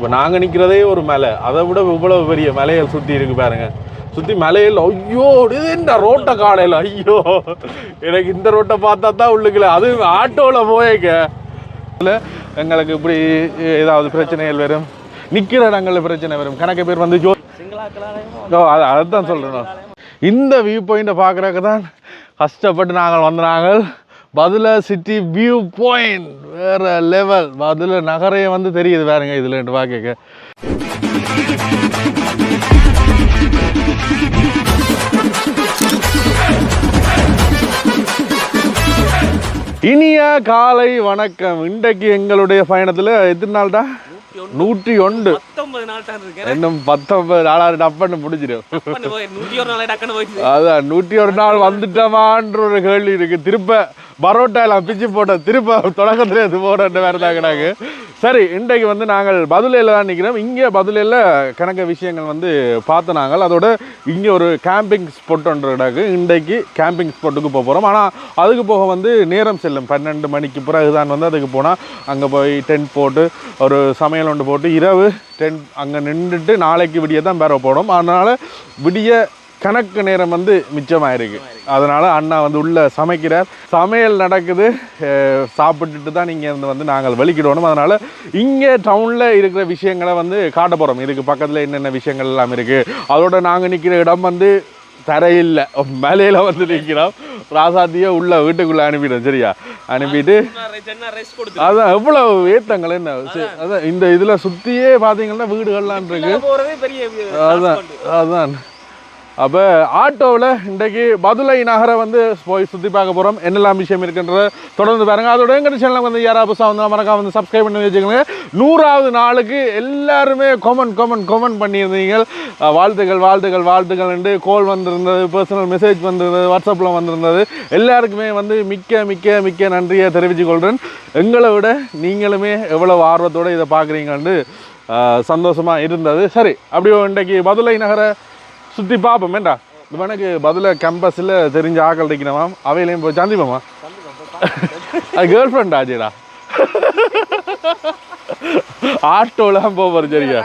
இப்போ நாங்கள் நிற்கிறதே ஒரு மலை. அதை விட இவ்வளவு பெரிய மலைகள் சுற்றி இருக்கு பாருங்க. சுற்றி மலையில் ஐயோ இது என்ன ரோட்டை காலையில்? ஐயோ எனக்கு இந்த ரோட்டை பார்த்தா தான் உள்ளுக்குல அது ஆட்டோவில் போயேக்க. எங்களுக்கு இப்படி ஏதாவது பிரச்சனைகள் வரும்? நிற்கிற இடங்களில் பிரச்சனை வரும். கணக்கு பேர் வந்து ஜோ ஓ அது அதுதான் சொல்கிறேன் இந்த வியூ பாயிண்ட்டை பார்க்குறக்கு தான் கஷ்டப்பட்டு நாங்கள் வந்தாங்க பதில சிட்டி வியூ பாயிண்ட் வேற லெவல் பதில நகரையே வந்து தெரியுது வேறுங்க இதில் பார்க்க இனிய காலை வணக்கம். இன்றைக்கு எங்களுடைய பயணத்தில் எத்தனை நாள்டா? நூற்றி ஒன்று. தான் இன்னும் பத்தொன்பது நாலாவது டப்பன்னு முடிஞ்சிடும். அதான் நூற்றி ஒரு நாள் வந்துட்டோமான்ற ஒரு கேள்வி இருக்கு. திருப்ப பரோட்டா எல்லாம் பிச்சு போட்ட திருப்ப தொடக்கத்துல இது போட வேறு தாங்கினாங்க சரி இன்றைக்கு வந்து நாங்கள் பதிலையில் தான் நிற்கிறோம் இங்கே பதிலையில் கணக்க விஷயங்கள் வந்து பார்த்து நாங்கள். அதோட இங்கே ஒரு கேம்பிங் ஸ்பாட் ஒன்று கிடக்கு இன்றைக்கு கேம்பிங் ஸ்பாட்டுக்கு போக போகிறோம் ஆனால் அதுக்கு போக வந்து நேரம் செல்லும். பன்னெண்டு மணிக்கு பிறகு தான் வந்து அதுக்கு போனால் அங்கே போய் டென்ட் போட்டு ஒரு சமையல் ஒன்று போட்டு இரவு டென்ட் அங்கே நின்றுட்டு நாளைக்கு விடிய தான் பேர போடும் அதனால் விடிய கணக்கு நேரம் வந்து மிச்சமாயிருக்கு. அதனால அண்ணா வந்து உள்ள சமைக்கிறார். சமையல் நடக்குது. சாப்பிட்டுட்டு தான் இங்கே இருந்து வந்து நாங்கள் வெளிக்கிடணும் அதனால இங்கே டவுனில் இருக்கிற விஷயங்களை வந்து காட்ட போகிறோம் இதுக்கு பக்கத்தில் என்னென்ன விஷயங்கள் எல்லாம் இருக்குது அதோட நாங்கள் நிற்கிற இடம் வந்து தரையில்லை. மேலையில் வந்து நிற்கிறோம் ராசாத்தியை உள்ள வீட்டுக்குள்ளே அனுப்பிடும் சரியா? அனுப்பிட்டு அதான் எவ்வளவு ஏத்தங்கள் என்ன? அதான் இந்த இதில் சுற்றியே பார்த்தீங்கன்னா வீடுகள்லாம் இருக்கு. அதான் அதான். அப்போ ஆட்டோவில் இன்றைக்கு பதுலை நகரை வந்து போய் சுற்றி பார்க்க போகிறோம் என்னெல்லாம் விஷயம் இருக்குன்றத தொடர்ந்து பாருங்க. அதோட எங்கள் சேனலுக்கு வந்து யாராவது புதுசாக வந்து மறக்காம வந்து சப்ஸ்கிரைப் பண்ணி வச்சுக்கோங்க. நூறாவது நாளுக்கு எல்லாருமே கொமெண்ட் கொமெண்ட் கொமெண்ட் பண்ணியிருந்தீங்க. வாழ்த்துக்கள் வாழ்த்துக்கள் வாழ்த்துக்கள் என்று கோல் வந்திருந்தது பர்சனல் மெசேஜ் வந்திருந்தது வாட்ஸ்அப்பில் வந்திருந்தது. எல்லாருக்குமே வந்து மிக்க மிக்க மிக்க நன்றியை தெரிவித்துக் கொள்கிறேன் எங்களை விட நீங்களுமே எவ்வளோ ஆர்வத்தோடு இதை பார்க்குறீங்கன்னு சந்தோஷமாக இருந்தது. சரி அப்படியே இன்றைக்கு பதுலை நகரை சுற்றி பார்ப்போம் ஏண்டா? இவனுக்கு பதில கேம்பஸில் தெரிஞ்ச ஆக்கள் இருக்கணுமாம் அவையிலையும் போய் சந்திப்போமா? அது கேர்ள் ஃப்ரெண்ட் ஆச்சுடா ஆட்டோவில் தான் போக சரியா?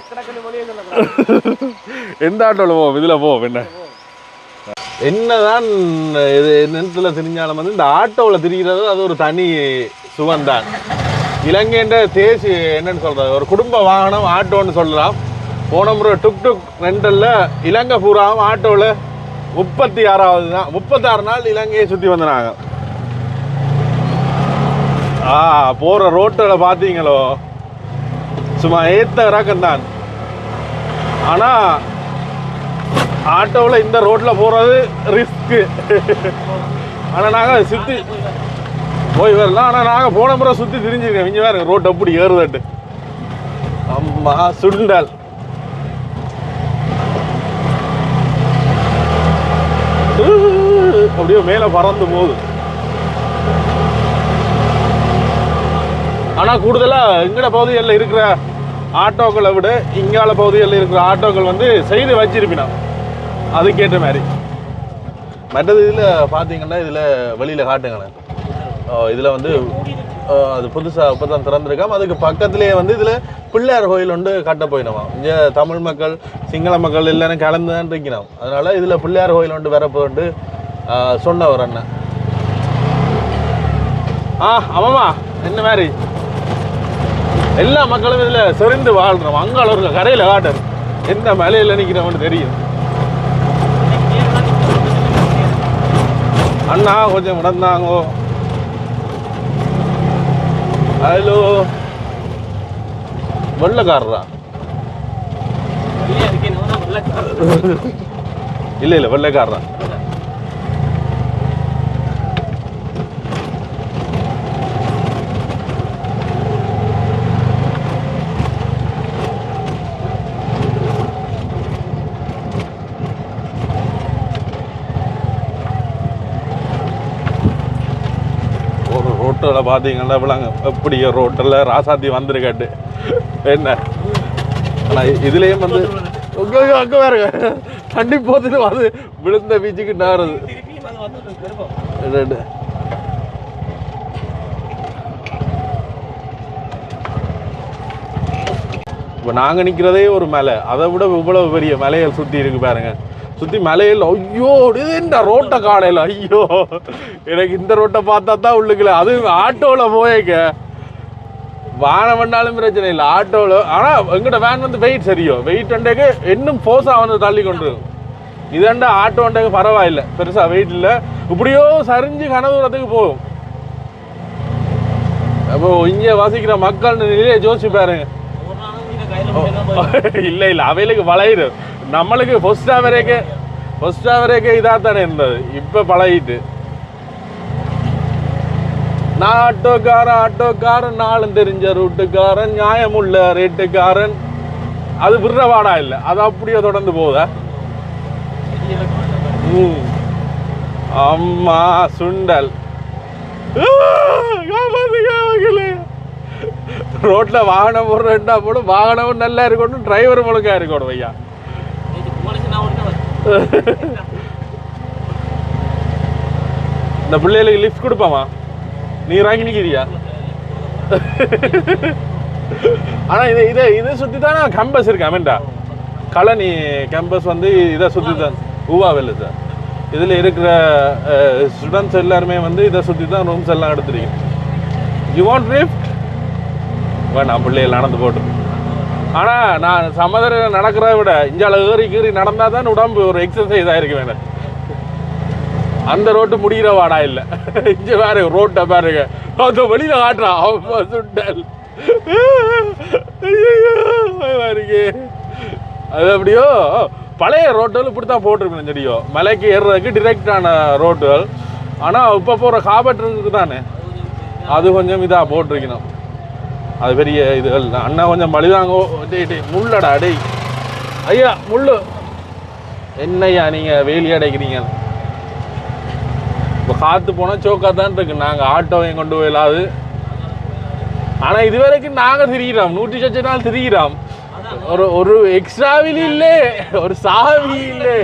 எந்த ஆட்டோவில் போவோம்? இதில் போவோம் என்ன? என்னதான் இது நிலத்தில் திரிஞ்சாலும் வந்து இந்த ஆட்டோவில் திரிகிறது அது ஒரு தனி சுகம்தான். இலங்கைன்ற தேசி என்னன்னு சொல்றது? ஒரு குடும்ப வாகனம் ஆட்டோன்னு சொல்லலாம். போன முறை டுக் டுக் ரெண்டில் இலங்கை பூராவும் ஆட்டோவில் முப்பத்தி ஆறாவது தான். முப்பத்தாறு நாள் இலங்கையை சுற்றி வந்தாங்க ஆ போகிற ரோட்டில் பார்த்தீங்களோ சும்மா ஏத்த இறக்கம் தான் ஆனால் ஆட்டோவில் இந்த ரோட்டில் போகிறது ரிஸ்க்கு. ஆனால் நாங்கள் சுற்றி போய் வரலாம் ஆனால் நாங்கள் போன முறை சுற்றி திரிஞ்சிருக்கோம். இங்கே வேறு ரோட் அப்படி ஏறுதட்டு. அம்மா சுண்டல். அப்படியே மேலே பறந்து போகுது. ஆனால் கூடுதலாக எங்கட பகுதிகளில் இருக்கிற ஆட்டோக்களை விட இங்கால பகுதிகளில் இருக்கிற ஆட்டோக்கள் வந்து செய்து வச்சிருப்பினா அதுக்கேற்ற மாதிரி. மற்றது இதில் பார்த்தீங்கன்னா இதில் வெளியில் காட்டுங்களேன். இதில் வந்து அது புதுசாக இப்போ தான் திறந்துருக்காம் அதுக்கு பக்கத்துலேயே வந்து இதில் பிள்ளையார் கோயில் ஒன்று கட்ட போயினோம். இங்கே தமிழ் மக்கள் சிங்கள மக்கள் எல்லாரும் கலந்து தான் இருக்கணும். அதனால் இதில் பிள்ளையார் கோயில் ஒன்று வரப்போண்டு சொன்னவர் அண்ணன். ஆ ஆமாம்மா. என்ன மாதிரி? எல்லா மக்களும் இதில் செறிந்து வாழ்கிறோம் அங்கே இருக்க கரையில் காட்டுறது. எந்த மலையில் நிற்கிறவன்னு தெரியும். அண்ணா கொஞ்சம் நடந்தாங்கோ ஹலோ வெள்ளக்காரரா இல்லை இல்லை வெள்ளைக்காரரா ஒரு ரோட்டில் பார்த்தீங்கன்னா விளாங்க. எப்படி ரோட்டில் ராசாத்தி வந்திருக்காட்டு என்ன? ஆனால் இதுலேயும் வந்து அங்கே அங்கே தண்ணி போத்துட்டு வந்து விழுந்த பீச்சுக்கு நாருது. ரெண்டு இப்போ நாங்கள் நிற்கிறதே ஒரு மலை. அதை விட இவ்வளவு பெரிய மலையை சுற்றி இருக்கு பாருங்க. சுற்றி மலையில் ஐயோ இந்த ரோட்டை காலையில் ஐயோ. எனக்கு இந்த ரோட்டை பார்த்தா தான் உள்ளுக்கல. அது ஆட்டோவில் போயேக்க வானம் பண்ணாலும் பிரச்சனை இல்லை ஆட்டோவில் ஆனால் எங்கிட்ட வேன் வந்து வெயிட் சரியோ. வெயிட் வண்டேக்கு இன்னும் ஃபோர்ஸாக வந்து தள்ளி கொண்டு இதாண்டா ஆட்டோ வண்டேக்கு பரவாயில்லை. பெருசாக வெயிட் இல்லை. இப்படியோ சரிஞ்சு கனதூரத்துக்கு போகும். அப்போ இங்கே வசிக்கிற மக்கள் நிலையை ஜோசிச்சு பாருங்க ஒரு நாளும் இந்த கையில இல்ல இல்ல அவைகளுக்கு பழகிடு நம்மளுக்கு ஃபர்ஸ்ட் வரைக்கும் ஃபர்ஸ்ட் வரைக்கும் இதாக தானே இருந்தது இப்ப பழகிட்டு நான் ஆட்டோக்காரன் ஆட்டோக்காரன் நாளும் தெரிஞ்ச ரூட்டுக்காரன் நியாயமுள்ள ரேட்டுக்காரன் அது விடுறவாடா இல்லை அது அப்படியே தொடர்ந்து போத அம்மா சுண்டல் ஆ, ரோட்ல வாகனம் போடுறா போல வாகனமும் நல்லா இருக்கணும் டிரைவர் ஒழுங்கா இருக்கணும் ஐயா. இந்த பிள்ளைகளுக்கு லிஃப்ட் கொடுப்பாமா? நீ இறங்கி நிக்கிறியா? ஆனா இது இதை இதை சுத்தி தானே கேம்பஸ் இருக்கு அமெண்டா கழனி கேம்பஸ் வந்து இதை சுத்தி தான் ஊவாவில் சார். இதுல இருக்கிற ஸ்டூடெண்ட்ஸ் எல்லாருமே வந்து இதை சுத்தி தான் ரூம்ஸ் எல்லாம் எடுத்துருக்கீங்க யூ வாண்ட் லிஃப்ட் நான் பிள்ளைகள் நடந்து போட்டு ஆனால் நான் சமதர நடக்கிறத விட இஞ்சால ஏறி கீறி நடந்தால் தான் உடம்பு ஒரு எக்ஸசைஸ் ஆயிருக்கு வேணும். அந்த ரோட்டு முடிகிற வாடா இல்லை. இஞ்ச பாரு ரோட்டை பாருங்க. அந்த வெளியில காட்டுறான் அவன் சுண்டல். ஐயையோ, அது அப்படியோ பழைய ரோட்டுகள் இப்படி தான் போட்டிருக்கணும் தெரியும் மலைக்கு ஏறுறதுக்கு டிரெக்டான ரோட்டுகள் ஆனால் இப்போ போகிற காபட்டுருக்கு தானே. அது கொஞ்சம் இதாக போட்டிருக்கணும். அது பெரிய இதுகள். அண்ணா கொஞ்சம் டேய் டேய் முள்ளடா டேய். ஐயா முள்ளு. என்னய்யா நீங்க வேலி அடைக்கிறீங்க? இப்போ காத்து போனால் சோக்கா தான் இருக்கு. நாங்கள் ஆட்டோவையும் கொண்டு போயிடாது ஆனால் இது வரைக்கும் நாங்கள் திரிகிறோம் நூற்றி சச்ச நாள் திரிகிறோம் ஒரு ஒரு எக்ஸ்ட்ராவில் இல்லை. ஒரு சாவி இல்லை.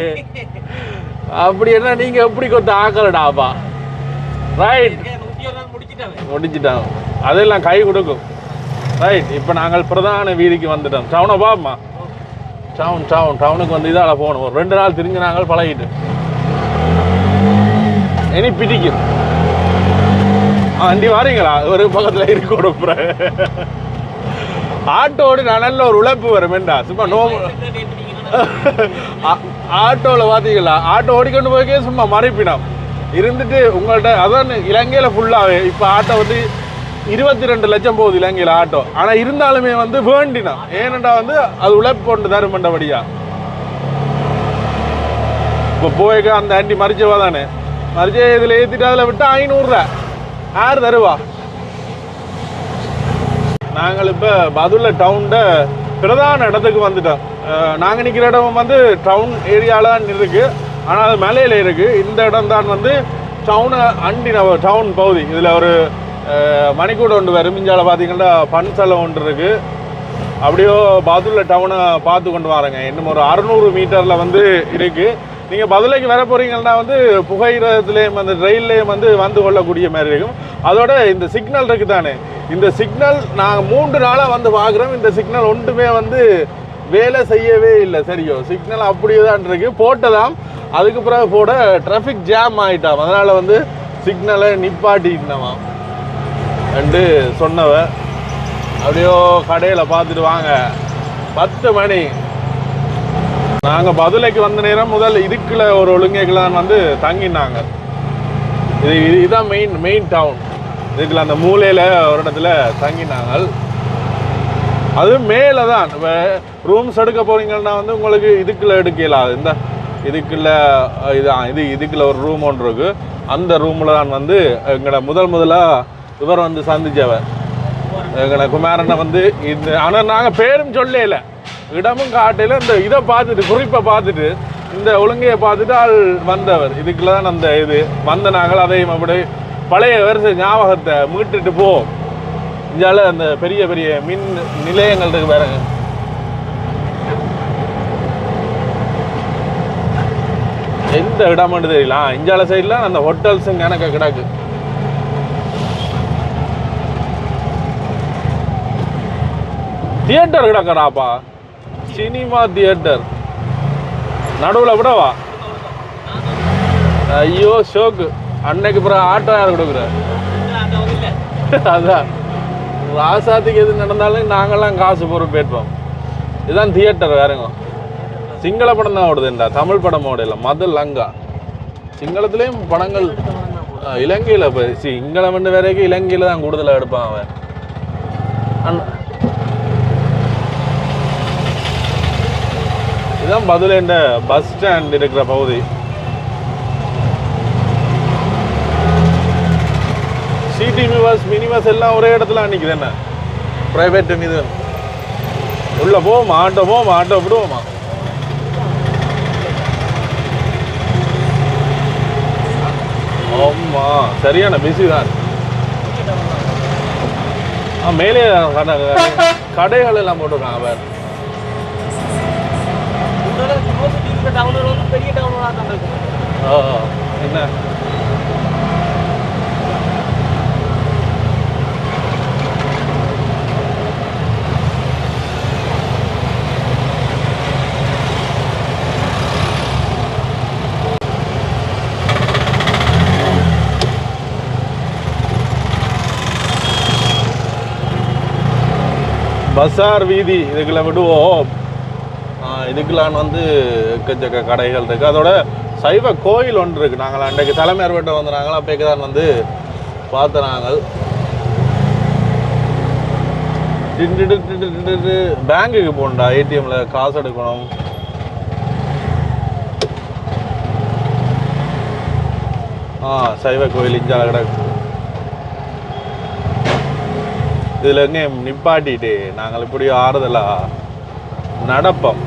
அப்படி என்ன நீங்கள் எப்படி கொத்த ஆக்கலடாப்பா ரைட் முடிச்சிட்டாங்க. அதெல்லாம் கை கொடுக்கும். ரைட் இப்போ நாங்கள் பிரதான வீதிக்கு வந்துட்டோம். டவுனை பாப்போமா? டவுன் டவுன் டவுனுக்கு வந்து இதால் போகணும். ஒரு ரெண்டு நாள் திரிஞ்சு நாங்கள் பழகிட்டு. இனி பிடிக்கும். வண்டி வாரீங்களா? ஒரு பக்கத்தில் இருக்கு கொடுப்புறேன் ஆட்டோடு நல்ல ஒரு உழைப்பு வருமேண்டா சும்மா நோ ஆட்டோவில் பார்த்தீங்களா ஆட்டோ ஓடிக்கொண்டு போய்க்கே சும்மா மறைப்பினம். இருந்துட்டு உங்கள்கிட்ட அதான் இலங்கையில் ஃபுல்லாகவே இப்போ ஆட்டோ வந்து இருபத்தி ரெண்டு லட்சம் போகுது இலங்கையில் ஆட்டோ ஆனா இருந்தாலுமே வந்து வேண்டினம் ஏனண்டா வந்து அது உழைப்பு கொண்டு தரும் பண்ணபடியா இப்போ போய்க்க அந்த ஆண்டி மறிச்சவா தானே? மறிச்ச இதுல ஏத்திட்டு அதுல விட்டா ஐநூறுரூவா யார் தருவா? நாங்கள் இப்போ பதுல்ல டவுன்ட பிரதான இடத்துக்கு வந்துட்டோம். நாங்கள் நாங்க நிற்கிற இடம் வந்து டவுன் ஏரியாவில் தான் இருக்கு. ஆனால் அது மலையில இருக்கு. இந்த இடம் தான் வந்து டவுனை அண்டி டவுன் பகுதி. இதில் ஒரு மணிக்கூட ஒன்று வரும். இஞ்சால பார்த்தீங்கன்னா பன்சலம் ஒன்று இருக்கு. அப்படியோ பாதுல்ல டவுனை பார்த்து கொண்டு வரேங்க. இன்னும் ஒரு அறுநூறு மீட்டரில் வந்து இருக்கு. நீங்கள் பதிலைக்கு வர போறீங்கன்னா வந்து புகையிரத்துலேயும் அந்த ரயில்லையும் வந்து வந்து கொள்ளக்கூடிய மாதிரி இருக்கும். அதோட இந்த சிக்னல் இருக்கு தானே இந்த சிக்னல் நாங்கள் மூன்று நாளாக வந்து பார்க்குறோம் இந்த சிக்னல் ஒன்றுமே வந்து வேலை செய்யவே இல்லை. சரியோ சிக்னல் அப்படியே தான் இருக்கு. போட்டதாம். அதுக்கு பிறகு போட டிராஃபிக் ஜாம் ஆயிட்டாம். அதனால் வந்து சிக்னலை நிப்பாட்டிட்டோமாம். ரெண்டு சொன்னவ அப்படியோ கடையில் பார்த்துட்டு வாங்க. பத்து மணி. நாங்கள் பதிலைக்கு வந்த நேரம் முதல் இதுக்குள்ள ஒரு ஒழுங்கைக்குலாம் வந்து தங்கினாங்க. இது இது- இதுதான் மெயின் மெயின் டவுன் இதுக்குள்ள அந்த மூலையில் ஒரு இடத்துல தங்கினாங்க அது மேலே தான் இப்போ ரூம்ஸ் எடுக்க போகிறீங்கன்னா வந்து உங்களுக்கு இதுக்குள்ள எடுக்கலாம் இந்த இதுக்குள்ள இதான் இது இதுக்குள்ள ஒரு ரூம் ஒன்று இருக்குது அந்த ரூமில் தான் வந்து எங்களோட முதல் முதலாக இவர் வந்து சந்திச்சவர். எங்களை குமாரனை வந்து இந்த ஆனால் நாங்கள் பேரும் சொல்லல. இடமும் காட்டையில் இந்த இதை பார்த்துட்டு குறிப்பை பார்த்துட்டு இந்த ஒழுங்கையை பார்த்துட்டு ஆள் வந்தவர். இதுக்குள்ள தான் அந்த இது. வந்த நாங்கள் அதையும் அப்படி பழைய வருஷ ஞாபகத்தை மீட்டுட்டு போவோம் இங்கால அந்த பெரிய பெரிய மின் நிலையங்கள் இருக்கு பாருங்க. எந்த இடம்னு தெரியல. ஆ, இஞ்சால சைடில் அந்த ஹோட்டல்ஸும் கணக்க கிடக்கு. தியேட்டர் கிடக்கடாப்பா. Cinema theatre. நடுவில் விடவா? ஐயோ ஷோக்கு. அன்னைக்கு பிறகு ஆட்டோ யார் கொடுக்குற? அதான். ராசாத்துக்கு எது நடந்தாலும் நாங்கள்லாம் காசு பொறுப்பேற்போம் இதுதான் தியேட்டர் வேறங்க. சிங்கள படம் தான் ஓடுதுண்டா. தமிழ் படம் ஓடல. மது லங்கா. சிங்களத்துலேயும் படங்கள் இலங்கையில் இப்போ சிங்களம் வந்து வரைக்கும் இலங்கையில் தான் கூடுதலாக எடுப்பான் அவன். இதுதான் பதுலேண்ட பஸ் ஸ்டாண்ட் இருக்கிற பகுதி. சிடி பஸ் மினி பஸ் எல்லாம் ஒரே இடத்துல நிற்குது என்ன? ப்ரைவேட் இது உள்ள போவோமா? ஆட்டோ போவோமா? ஆட்டோ விடுவோமா? ஆமா சரியான பிஸி தான். ஆ மேலே கடை கடைகள் எல்லாம் போட்டிருக்காங்க அவர் யூனிவர்சிட்டி இருக்கிற டவுனில் வந்து பெரிய டவுனாக தான் இருக்கும் ஆ, என்ன? பசார் வீதி இதுக்குள்ள விடுவோம். இதுக்கெல்லாம் வந்து எக்கச்சக்க கடைகள் இருக்குது அதோட சைவ கோயில் ஒன்று இருக்குது நாங்கள் அன்றைக்கு தலைமையார் வீட்டை வந்து நாங்கள். அப்போக்கு தான் வந்து பார்த்த நாங்கள் பேங்குக்கு போகணும்டா ஏடிஎம்ல காசு எடுக்கணும். ஆ சைவ கோயில் இஞ்சால கிடக்கு இதில் எங்கே நிப்பாட்டிட்டு நாங்கள் இப்படி ஆறுதலா நடப்போம்.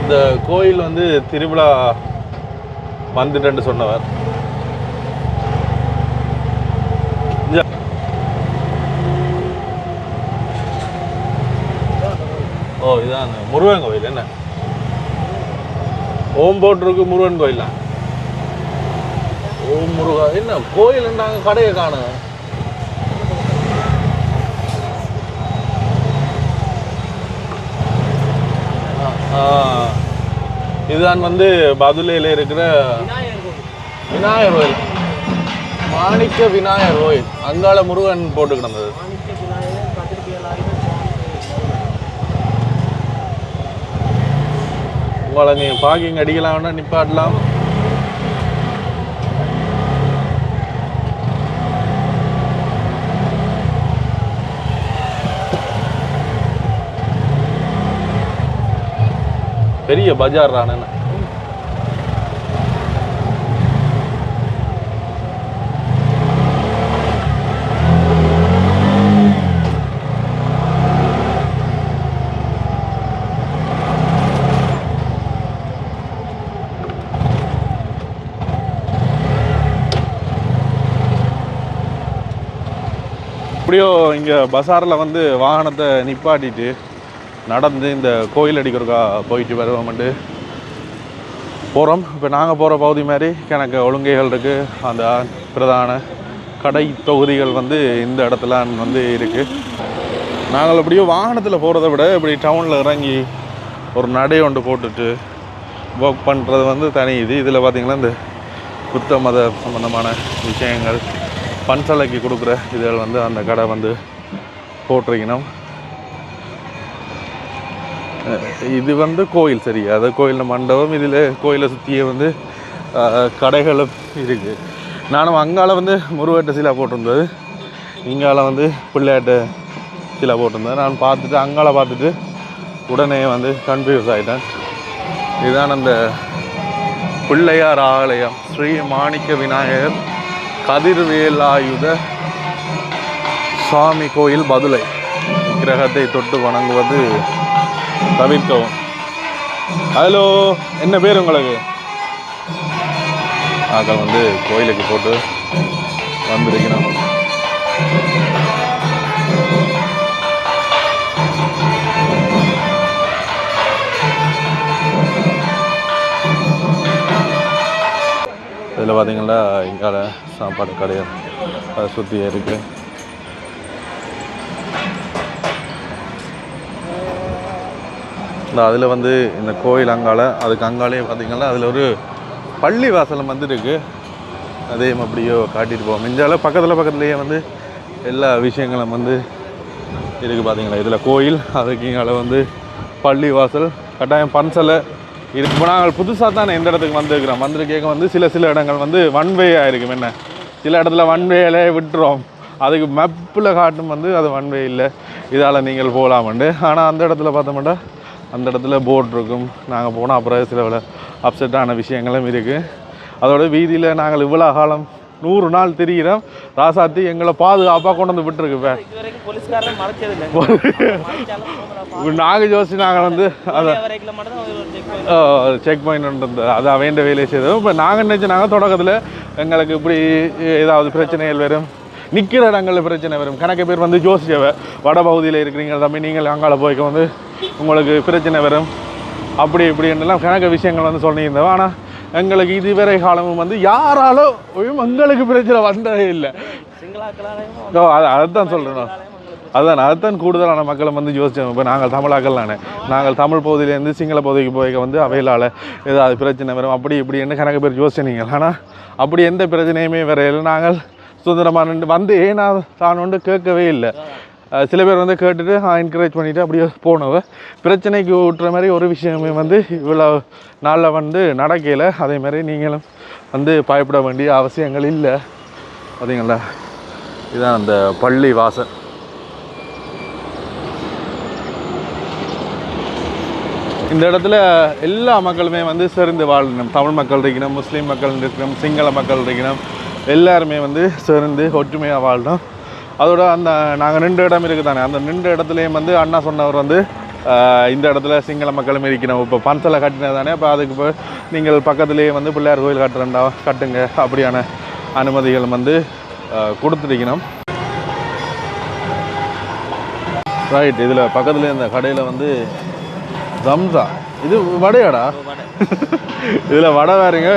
இந்த கோயில் வந்து திருவிழா வந்துட்டேன்னு சொன்னவர். ஓ இதான் அந்த முருகன் கோயில் என்ன? ஓம் போட்டிருக்கு முருகன் கோயிலா ஓம் முருகா என்ன கோயில் நாங்கள் கடையை காணுங்க ஆ, இதுதான் வந்து பதுலையில் இருக்கிற விநாயகர் கோயில். மாணிக்க விநாயகர் கோயில். அங்காள முருகன் போட்டு கிடந்தது. உங்களை நீங்கள் பார்க்கிங் அடிக்கலாம்னா நிப்பாட்டலாம். பெரிய பஜார் தானே எப்படியோ இங்கே பஸாரில் வந்து வாகனத்தை நிப்பாட்டிட்டு நடந்து இந்த கோயில் அடிக்கிறக்கா போயிட்டு வருவோம்ண்டு போகிறோம் இப்போ நாங்கள் போகிற பகுதி மாதிரி கணக்கு ஒழுங்கைகள் இருக்குது அந்த பிரதான கடை தொகுதிகள் வந்து இந்த இடத்துல வந்து இருக்குது நாங்கள் அப்படியே வாகனத்தில் போகிறத விட இப்படி டவுனில் இறங்கி ஒரு நடை ஒன்று போட்டுட்டு ஒர்க் பண்ணுறது வந்து தனி இது. இதில் பார்த்திங்கன்னா இந்த புத்த மத சம்மந்தமான விஷயங்கள் பன்சலைக்கு கொடுக்குற இதுகள் வந்து அந்த கடை வந்து போட்டிருக்கணும். இது வந்து கோயில் சரி. அது கோயில் மண்டபம் இதில் கோயிலை சுற்றியே வந்து கடைகளும் இருக்குது நானும் அங்கால வந்து முருகட்ட சிலை போட்டிருந்தது. இங்கால வந்து பிள்ளையாட்ட சிலை போட்டிருந்தேன் நான் பார்த்துட்டு அங்கால பார்த்துட்டு உடனே வந்து கன்ஃபியூஸ் ஆகிட்டேன் இதுதான் அந்த பிள்ளையார் ஆலயம். ஸ்ரீ மாணிக்க விநாயகர் கதிர்வேலாயுத சுவாமி கோயில் பதுளை. கிரகத்தை தொட்டு வணங்குவது தவிர்க்கவும். ஹலோ என்ன பேர் உங்களுக்கு? அதை வந்து கோயிலுக்கு போட்டு வந்திருக்கணும் இதில் பார்த்தீங்கன்னா இங்கால சாப்பாடு கிடையாது அதை சுற்றி இருக்குது இந்த அதில் வந்து இந்த கோயில் அங்கால அதுக்கு அங்காலே பார்த்தீங்கன்னா அதில் ஒரு பள்ளி வாசலம் வந்து அதையும் அப்படியோ காட்டிட்டு போவோம். மிஞ்சால பக்கத்தில் பக்கத்துலேயே வந்து எல்லா விஷயங்களும் வந்து இருக்குது பார்த்தீங்களா இதில் கோயில் அதுக்கு இங்கால வந்து பள்ளி வாசல் கட்டாயம் பன்சலை இருக்கு இப்போ நாங்கள் புதுசாக தான் இந்த இடத்துக்கு வந்திருக்கிறோம். வந்திருக்கேக்க வந்து சில சில இடங்கள் வந்து ஒன்வேயாக இருக்கும். என்ன? சில இடத்துல ஒன் விட்டுறோம். அதுக்கு மேப்பில் காட்டும் வந்து அது வன்வே இல்லை. இதால் நீங்கள் போகலாமண்டு ஆனால் அந்த இடத்துல பார்த்தோம்னா அந்த இடத்துல போட் இருக்கும். நாங்கள் போனால் அப்புறம் சில அப்செட்டான விஷயங்களும் இருக்குது அதோட வீதியில் நாங்கள் இவ்வளோ காலம் நூறு நாள் தெரிகிறோம் ராசாத்தி எங்களை பாதுகாப்பாக கொண்டு வந்து விட்டுருக்கு நாங்கள் யோசிச்சு நாங்கள் வந்து அதை செக் பாயிண்ட் இருந்தது. அது வேண்ட வேலையை செய்தோம் இப்போ நாங்கள் நினச்சி நாங்கள் தொடக்கத்தில் எங்களுக்கு இப்படி ஏதாவது பிரச்சனைகள் வரும். நிற்கிற இடங்களில் பிரச்சனை வரும். கணக்கு பேர் வந்து ஜோசியவை. வட பகுதியில் இருக்கிறீங்க தம்பி நீங்கள் அங்கால போய்க்க வந்து உங்களுக்கு பிரச்சனை வரும். அப்படி இப்படின்லாம் கணக்கு விஷயங்கள் வந்து சொல்லியிருந்தோம் ஆனால் எங்களுக்கு இதுவரை காலமும் வந்து யாராலும் எங்களுக்கு பிரச்சனை வந்ததே இல்லை. ஓ அது அதுதான் சொல்கிறேன் அதுதான் அதுதான் கூடுதலான மக்களை வந்து யோசிச்சோம் இப்போ நாங்கள் தமிழாக்கள் நானே நாங்கள் தமிழ் பகுதியிலேருந்து சிங்கள பகுதிக்கு போய் வந்து அவையிலால் ஏதாவது பிரச்சனை வரும். அப்படி இப்படி என்ன கணக்கு பேர் யோசிச்சீங்க ஆனால் அப்படி எந்த பிரச்சனையுமே வரையில். நாங்கள் சுதந்திரமாக நின்று வந்து ஏன்னா தான் ஒன்று கேட்கவே இல்லை. சில பேர் வந்து கேட்டுட்டு என்கரேஜ் பண்ணிவிட்டு அப்படியே போனவ. பிரச்சனைக்கு விட்டுற மாதிரி ஒரு விஷயமே வந்து இவ்வளோ நாளில் வந்து நடக்கல. அதே மாதிரி நீங்களும் வந்து பயப்பட வேண்டிய அவசியங்கள் இல்லை. பார்த்தீங்களா இதுதான் அந்த பள்ளி வாசல். இந்த இடத்துல எல்லா மக்களுமே வந்து சேர்ந்து வாழணும். தமிழ் மக்கள் இருக்கணும் முஸ்லீம் மக்கள் இருக்கணும் சிங்கள மக்கள் இருக்கணும். எல்லாருமே வந்து சேர்ந்து ஒற்றுமையாக வாழ்கிறோம் அதோட அந்த நாங்கள் நின்ற இடம் இருக்குது தானே அந்த நின்ற இடத்துலையும் வந்து அண்ணா சொன்னவர் வந்து இந்த இடத்துல சிங்கள மக்களும் இருக்கணும். இப்போ பன்சலை கட்டினது தானே இப்போ அதுக்கு இப்போ நீங்கள் பக்கத்துலேயே வந்து பிள்ளையார் கோயில் கட்டுறண்டா கட்டுங்க அப்படியான அனுமதிகள் வந்து கொடுத்துருக்கணும். ரைட் இதில் பக்கத்தில் இந்த கடையில் வந்து ஜம்சா. இது வடையாடா? இதில் வடை வேறுங்க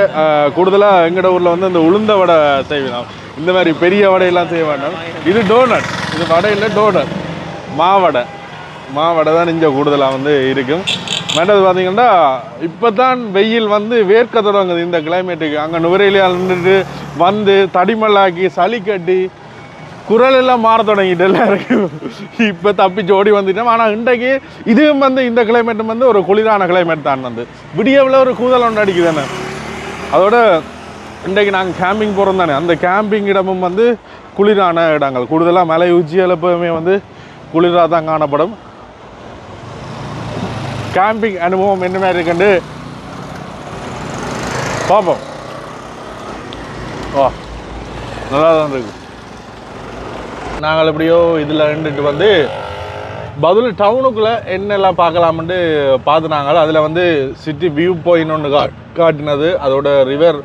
கூடுதலாக எங்கட ஊரில் வந்து இந்த உளுந்த வடை செய்வோம் இந்த மாதிரி பெரிய வடையெல்லாம் செய்ய வேண்டாம். இது டோனட் இது வடையில் டோனட் மாவடை மாவடை தான் இங்கே கூடுதலாக வந்து இருக்கும். மேட்டது பார்த்தீங்கன்னா இப்போ தான் வெயில் வந்து வேர்க்க தொடங்குது இந்த கிளைமேட்டுக்கு அங்கே நுவரையிலே நின்றுட்டு வந்து தடிமல்லாக்கி சளி கட்டி குரல் எல்லாம் மாற தொடங்கிட்டு எல்லாருக்கும். இப்போ தப்பிச்சு ஓடி வந்துட்டோம். ஆனால் இன்றைக்கு இதுவும் வந்து இந்த கிளைமேட்டும் வந்து ஒரு குளிரான கிளைமேட் தான் வந்து. விடியவில் ஒரு கூதல் ஒன்று அடிக்குது தானே அதோட இன்றைக்கு நாங்கள் கேம்பிங் போகிறோம் தானே. அந்த கேம்பிங் இடமும் வந்து குளிரான இடங்கள். கூடுதலாக மலை உச்சியில் எப்பவுமே வந்து குளிராக தான் காணப்படும். கேம்பிங் அனுபவம் என்ன மாதிரி இருக்குன்னு பார்ப்போம் ஓ நல்லா தான் இருக்குது நாங்கள் எப்படியோ இதில் நின்றுட்டு வந்து பதில் டவுனுக்குள்ளே என்னெல்லாம் பார்க்கலாம்னு பார்த்துனாங்களோ அதில் வந்து சிட்டி வியூ பாயிண்ட் ஒன்று கா காட்டினது அதோட ரிவர்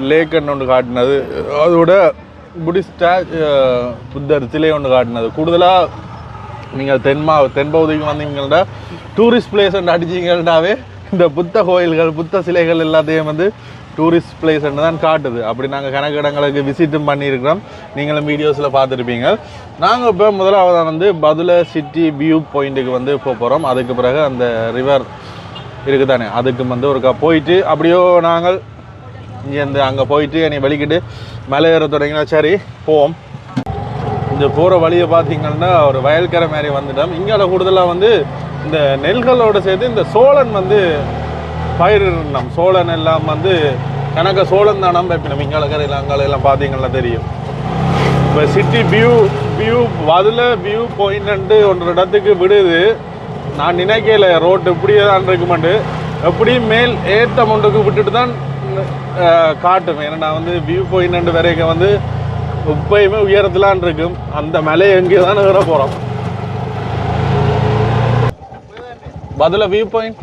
லேக்குன்னு ஒன்று காட்டினது அதோட புடிஸ்டா புத்தர் சிலை ஒன்று காட்டினது. கூடுதலாக நீங்கள் தென்மா தென்பகுதிக்கு வந்தீங்கன்னா டூரிஸ்ட் பிளேஸ் அடிச்சிங்கன்னாவே இந்த புத்த கோயில்கள் புத்த சிலைகள் எல்லாத்தையும் வந்து டூரிஸ்ட் பிளேஸ்ன்னு தான் காட்டுது. அப்படி நாங்கள் கணக்கு இடங்களுக்கு விசிட்டும் பண்ணியிருக்கிறோம். நீங்களும் வீடியோஸில் பார்த்துருப்பீங்க. நாங்கள் இப்போ முதலாவதாக வந்து பதுல சிட்டி வியூ பாயிண்ட்டுக்கு வந்து போக போகிறோம் அதுக்கு பிறகு அந்த ரிவர் இருக்குது தானே அதுக்கு வந்து ஒருக்கா போயிட்டு அப்படியோ நாங்கள் இங்கேருந்து அங்கே போயிட்டு என்னை வெளிக்கிட்டு மலை ஏற தொடங்கினா சரி போவோம். இந்த போகிற வழியை பார்த்தீங்கன்னா ஒரு வயல்கரை மாதிரி வந்துட்டோம். இங்கே கூடுதலாக வந்து இந்த நெல்களோடு சேர்த்து இந்த சோழன் வந்து பயிரிடணும் சோழன் எல்லாம் வந்து கணக்க சோழன் தான் நம்ம இப்போ நம்ம அங்கால எல்லாம் பார்த்தீங்கன்னா தெரியும். இப்போ சிட்டி வியூ வியூ அதில் வியூ பாயிண்ட்டு ஒன்று இடத்துக்கு விடுது. நான் நினைக்கல ரோட்டு இப்படியே தான் இருக்குமெண்டு எப்படியும் மேல் ஏற்ற முண்டுக்கு விட்டுட்டு தான் காட்டும். ஏன்னா நான் வந்து வியூ பாயிண்ட் வரைக்கும் வந்து எப்பயுமே உயரத்துலான் இருக்கும். அந்த மலை எங்கே தான் ஏற போகிறோம் பதில வியூ பாயிண்ட்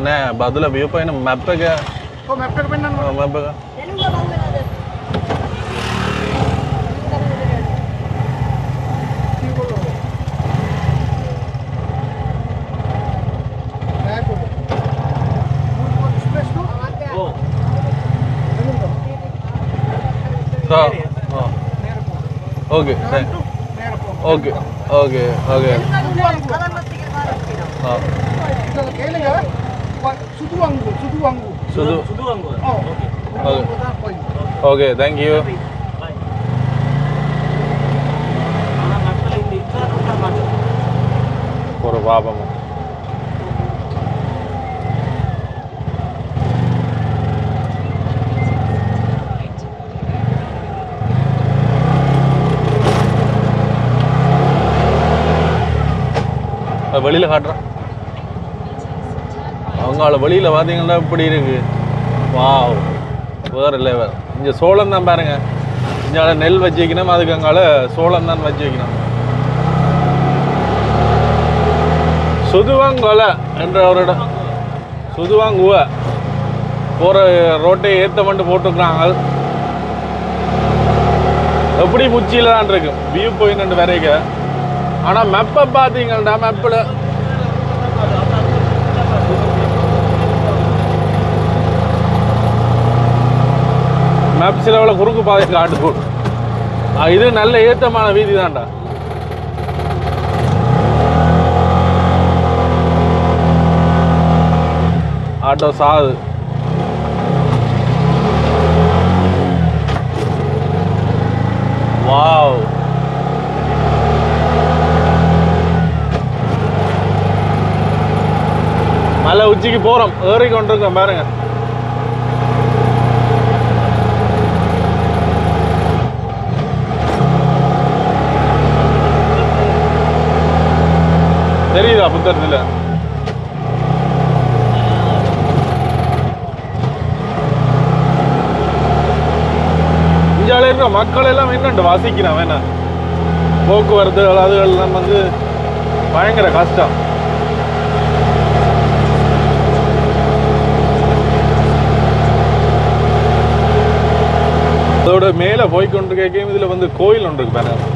නෑ බදුල view point map එක කොහොම මැප් එක පෙන්වන්න ආ, map එක නෑ පොඩ ස්පේස් තු ඕ এটা শুধু আঙ্গুর শুধু আঙ্গুর শুধু শুধু আঙ্গুর ওকে ওকে থ্যাংক ইউ ஒரு பாபமும் காட்டுறான் அவங்கள வழியில் பார்த்தீங்கன்னா இப்படி இருக்கு. வாவ் வேறு லெவல் இங்கே சோளம் தான் பாருங்க. இங்கே நெல் வச்சு வைக்கணும் அதுக்கு அங்கால சோளம் தான் வச்சு வைக்கணும் சுதுவாங்கொலை என்ற ஒரு இடம். சுதுவாங்குவ போகிற ரோட்டை ஏற்ற மட்டும் போட்டுருக்குறாங்க எப்படி முச்சியில் தான் இருக்கு. வியூ பாயிண்ட் வரைக்க. ஆனால் மெப்பை பார்த்தீங்கன்னா மெப்பில் மேப் சிலவில் குறுக்கு பாதை காட்டு போடும் இது நல்ல ஏத்தமான வீதி தான்டா. ஆட்டோ சாது வாவ். மலை உச்சிக்கு போறோம். ஏறி கொண்டிருக்கோம் பாருங்க. தெரியுதா புத்தகத்தில் இந்தியாவில் இருக்கிற மக்கள் எல்லாம் என்னண்டு வாசிக்கிறான் வேணா போக்குவரத்து அதுகள்லாம் வந்து பயங்கர கஷ்டம். அதோட மேலே போய் கொண்டிருக்கையும் இதில் வந்து கோயில் ஒன்று இருக்கு பாருங்க.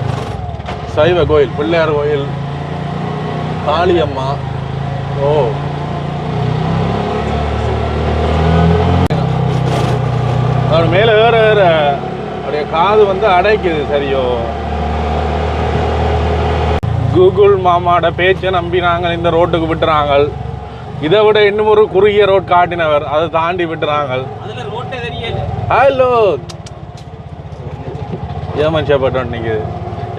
சைவ கோயில் பிள்ளையார் கோயில். காளியம்மா. ஓ. அவர் மேலே ஏற ஏற. அப்படியே காது வந்து அடைக்குது சரியோ. கூகுள் மாமாட பேச்சை நம்பி நாங்கள் இந்த ரோட்டுக்கு விட்டுறாங்க இதை விட இன்னும் ஒரு குறுகிய ரோட் காட்டினவர் அதை தாண்டி விட்டுறாங்க ஹலோ. ஏமாச்சப்பட்டோம் நிற்குது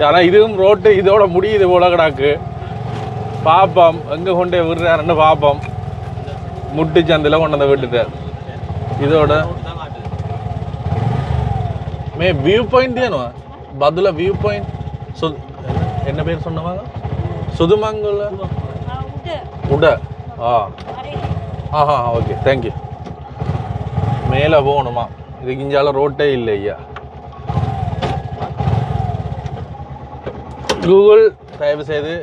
ஆனால் இதுவும் ரோட்டு இதோட முடியுது போல கிடாக்கு. பாப்போம் எங்கே கொண்டே விடுறாருன்னு பார்ப்போம் முட்டு சந்தில் கொண்டு வந்து விட்டுட்டார் இதோட மே வியூ பாயிண்ட் ஏனோ பதில வியூ பாயிண்ட் சு என்ன பேர் சொன்னவாங்க சுதுமங்கல உட. ஆ. ஆஹா ஓகே தேங்க்யூ மேலே போகணுமா? இதுக்கு இஞ்சால ரோட்டே இல்லை ஐயா. கூகுள் தயவு செய்து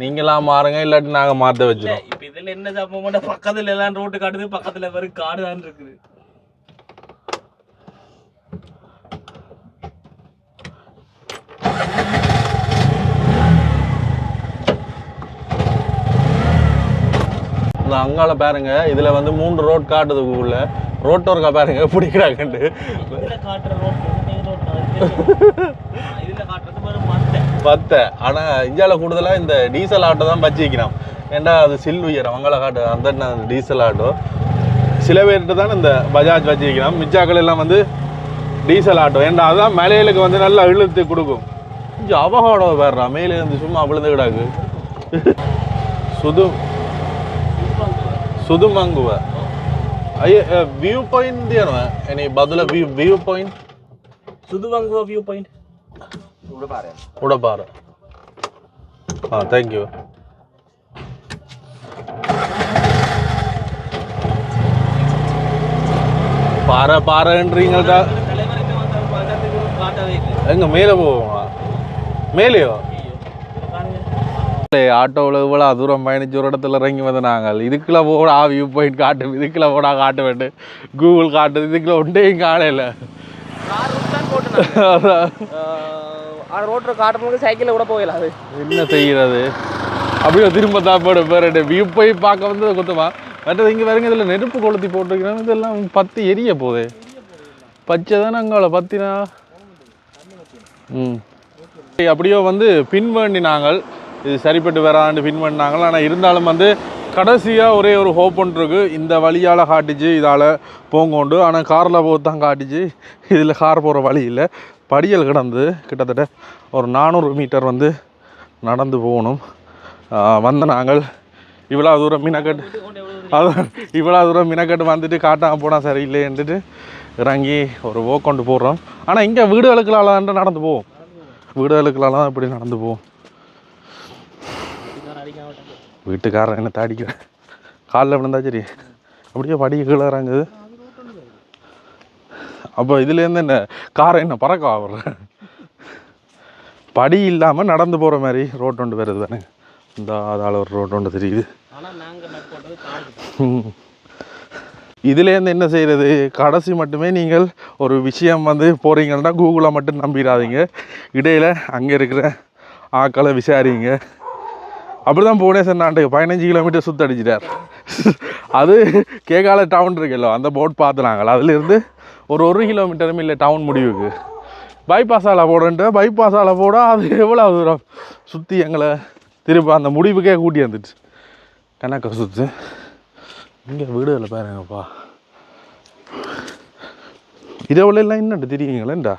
நீங்களாம் மாறுங்க இல்லாட்டி நாங்கள் மாற்ற இல்ல வச்சிடும் இப்ப இதுல என்ன சம்பவம் பக்கத்துல எல்லாம் ரோட்டு காட்டுது பக்கத்துல வெறும் காடு தான் இருக்குது. அங்கால பாருங்க இதில் வந்து மூன்று ரோட் காட்டுது கூகுளில் ரோட்டோருக்கா பாருங்க பிடிக்கிறாங்கன்ட்டு. இதுல காட்டுற ரோட் ரோட் இதுல காட்டுறது மத்தை பத்தை ஆனால் இந்தியாவில் கூடுதலாக இந்த டீசல் ஆட்டோ தான் பச்சு வைக்கணும் ஏன்டா அது சில் உயர் மங்கள ஆட்டோ அந்த டீசல் ஆட்டோ? சில பேர்கிட்ட தான் இந்த பஜாஜ் வச்சு வைக்கிறான். மிச்சாக்கள் எல்லாம் வந்து டீசல் ஆட்டோ. ஏன்டா அதான் மலையிலுக்கு வந்து நல்லா இழுத்து கொடுக்கும். கொஞ்சம் அவகாடோ வேறு மேலே இருந்து சும்மா விழுந்து கிடாக்கு. சுது சுதுமங்குவ. ஐயோ வியூ பாயிண்ட் என்னை பதில வியூ வியூ பாயிண்ட் சுதுமங்குவ வியூ பாயிண்ட் உடப்பாறை ஆ தேங்க்யூ பாறை பாறைன்றீங்கள்டா எங்க மேலே போவோமா மேலேயோ ஆட்டோவில் இவ்வளோ தூரம் பயணிச்சு ஒரு இடத்துல இறங்கி வந்து நாங்கள் இதுக்குள்ள போட வியூ பாயிண்ட் காட்டும் இதுக்குள்ள போடா காட்ட வேண்டும் கூகுள் காட்டுது இதுக்குள்ள ஒன்றையும் காணையில் ஆனால் ரோட்டில் காட்டுறதுக்கு சைக்கிளில் கூட போயிடலாம் அது. என்ன செய்கிறது? அப்படியே திரும்ப தாப்பாடு பேரட்டு வியூ போய் பார்க்க வந்து குத்தமா? மற்றது இங்கே வருங்க இதில் நெருப்பு கொளுத்தி போட்டிருக்கிறாங்க. இதெல்லாம் பற்றி எரிய போகுது. பச்சை தானே அங்கே பத்தினா? ம். அப்படியோ வந்து பின்வண்டி நாங்கள் இது சரிப்பட்டு வராண்டு பின்வண்டினாங்கள் ஆனால் இருந்தாலும் வந்து கடைசியாக ஒரே ஒரு ஹோப் ஒன்று இந்த வழியால் காட்டிச்சு இதால் போங்கோண்டு ஆனால் காரில் போக தான் காட்டிச்சு. இதில் கார் போகிற வழி இல்லை. படியல் கிடந்து கிட்டத்தட்ட ஒரு நானூறு மீட்டர் வந்து நடந்து போகணும். வந்து வந்த நாங்கள் இவ்வளோ தூரம் மினக்கட்டு அது இவ்வளோ தூரம் மினக்கட்டு வந்துட்டு காட்டாமல் போனால் சரியில்லைன்ட்டு இறங்கி ஒரு ஓ கொண்டு போடுறோம் ஆனால் இங்கே வீடுகளுக்குலாம் தான் நடந்து போவோம். வீடுகளுக்குலாம் இப்படி நடந்து போவோம். வீட்டுக்காரன் என்ன தாடிக்கிறேன் காலில் விழுந்தா சரி. அப்படியே படி கீழே இறங்குது. அப்போ இதுலேருந்து என்ன? காரை என்ன பறக்க ஆகுற படி இல்லாமல் நடந்து போகிற மாதிரி ரோட் ஒன்று வருது தானே இந்த அதால் ஒரு ரோட் ஒன்று தெரியுது. இதுலேருந்து என்ன செய்கிறது கடைசி மட்டுமே நீங்கள் ஒரு விஷயம் வந்து போகிறீங்கன்னா கூகுளை மட்டும் நம்பிடாதீங்க. இடையில அங்கே இருக்கிற ஆக்களை விசாரிங்க. அப்படி தான் புவனேஸ்வர் நாட்டுக்கு பதினஞ்சு கிலோமீட்டர் சுத்தடிச்சிட்டார். அது கேகால டவுன் இருக்குல்ல அந்த போட் பார்த்துனாங்களா அதுலேருந்து ஒரு ஒரு கிலோமீட்டரும் இல்லை டவுன் முடிவுக்கு. பைபாஸால் போடன்ட்டு பைபாஸால் போட அது எவ்வளோ தூரம் சுற்றி எங்களை திரும்ப அந்த முடிவுக்கே கூட்டி வந்துட்டு கணக்க சுற்று இங்கே வீடுகளில் பாருங்கப்பா. இரவுல எல்லாம் என்னண்டு தெரியுங்களேண்டா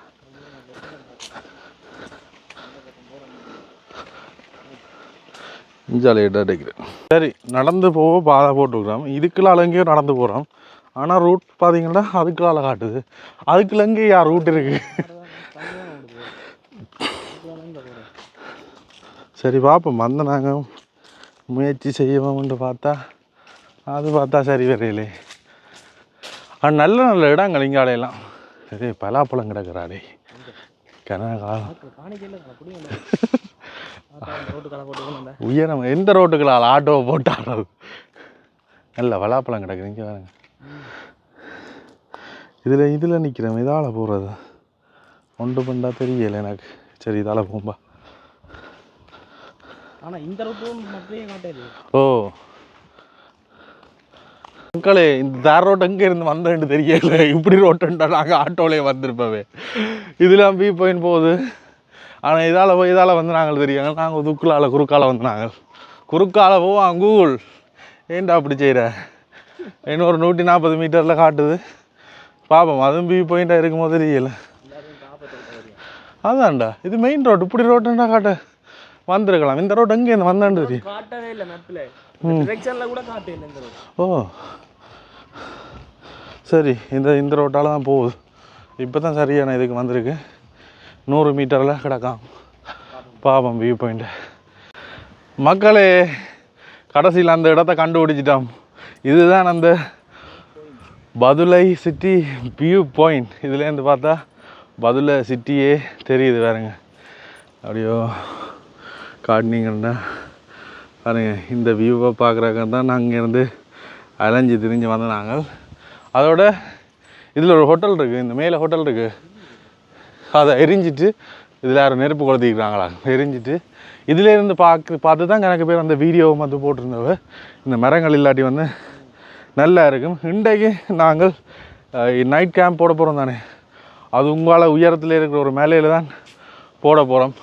இஞ்சாலையிட்ட அடைக்கிறேன். சரி நடந்து போக பாதை போட்டுக்கிறோம் இதுக்குள்ள எங்கேயோ நடந்து போகிறோம் ஆனால் ரூட் பார்த்தீங்கன்னா அதுக்குள்ளால் காட்டுது. அதுக்குள்ள எங்கே யார் ரூட் இருக்கு? சரி பார்ப்போம் வந்து நாங்கள் முயற்சி செய்வோம்னு பார்த்தா அது பார்த்தா சரி வரையிலே. அது நல்ல நல்ல இடங்கள் இங்காலையெல்லாம் சரி பலாப்பழம் கிடக்குறாடே. கன உயரம் எந்த ரோட்டுக்களால் ஆட்டோவை போட்டாலும். நல்ல பலாப்பழம் கிடக்குது. இங்கே பாருங்க. இதில் இதில் நிற்கிறேன் இதால் போகிறது ஒன்று பண்ணா தெரியல எனக்கு. சரி இதால் போம்பா. ஆனால் இந்த ரோட்டும் ஓ. மக்களே இந்த தார் ரோட் எங்கே இருந்து வந்தேன்னு தெரியல. இப்படி ரோட்டுண்டா நாங்கள் ஆட்டோலேயே வந்திருப்பவே இதெல்லாம் பீ போயின் போகுது. ஆனால் இதால் போய் இதால் வந்து நாங்கள் தெரியாங்க. நாங்கள் துக்குலால குறுக்கால வந்து நாங்கள். குறுக்கால போவோம் கூகுள். ஏன்டா அப்படி செய்கிற இன்னொரு நூற்றி நாற்பது மீட்டரில் காட்டுது. பாப்போம் அதுவும் பீ பாயிண்டாக இருக்கும்போது தெரியல. அதான்டா இது மெயின் ரோடு இப்படி ரோட்டுண்டா காட்ட. வந்திருக்கலாம். இந்த ரோடு எங்கே வந்தான்னு தெரியும். காட்டவே இல்லை மேப்பில் டிரெக்ஷனில் கூட காட்டு இல்லை இந்த ரோடு ஓ. சரி இந்த இந்த ரோட்டால் தான் போகுது. இப்போ தான் சரியான இதுக்கு வந்திருக்கு. நூறு மீட்டரில் கிடக்காம். பாவம் வியூ பாயிண்ட் மக்களே கடைசியில் அந்த இடத்த கண்டுபிடிச்சிட்டோம். இதுதான் அந்த பதுளை சிட்டி வியூ பாயிண்ட் இதுலேருந்து பார்த்தா பதுளை சிட்டியே தெரியுது வேறுங்க அப்படியோ காட்டினீங்கன்னா பாருங்க இந்த வியூவை பார்க்குறக்க தான் நாங்கள் இருந்து அலைஞ்சு திரிஞ்சு வந்த நாங்கள். அதோட இதில் ஒரு ஹோட்டல் இருக்குது இந்த மேலே ஹோட்டல் இருக்குது அதை எரிஞ்சிட்டு இதில் யாரும் நெருப்பு கொளுத்திக்கிறாங்களா? எரிஞ்சிட்டு. இதிலேருந்து பார்க்க பார்த்து தான் கணக்கு பேர் அந்த வீடியோவை வந்து போட்டிருந்தவ இந்த மரங்கள் இல்லாட்டி வந்து நல்லா இருக்கும். இன்றைக்கு நாங்கள் நைட் கேம்ப் போட போகிறோம் தானே? அது உங்களால் உயரத்தில் இருக்கிற ஒரு மேலையில் தான் போட போகிறோம்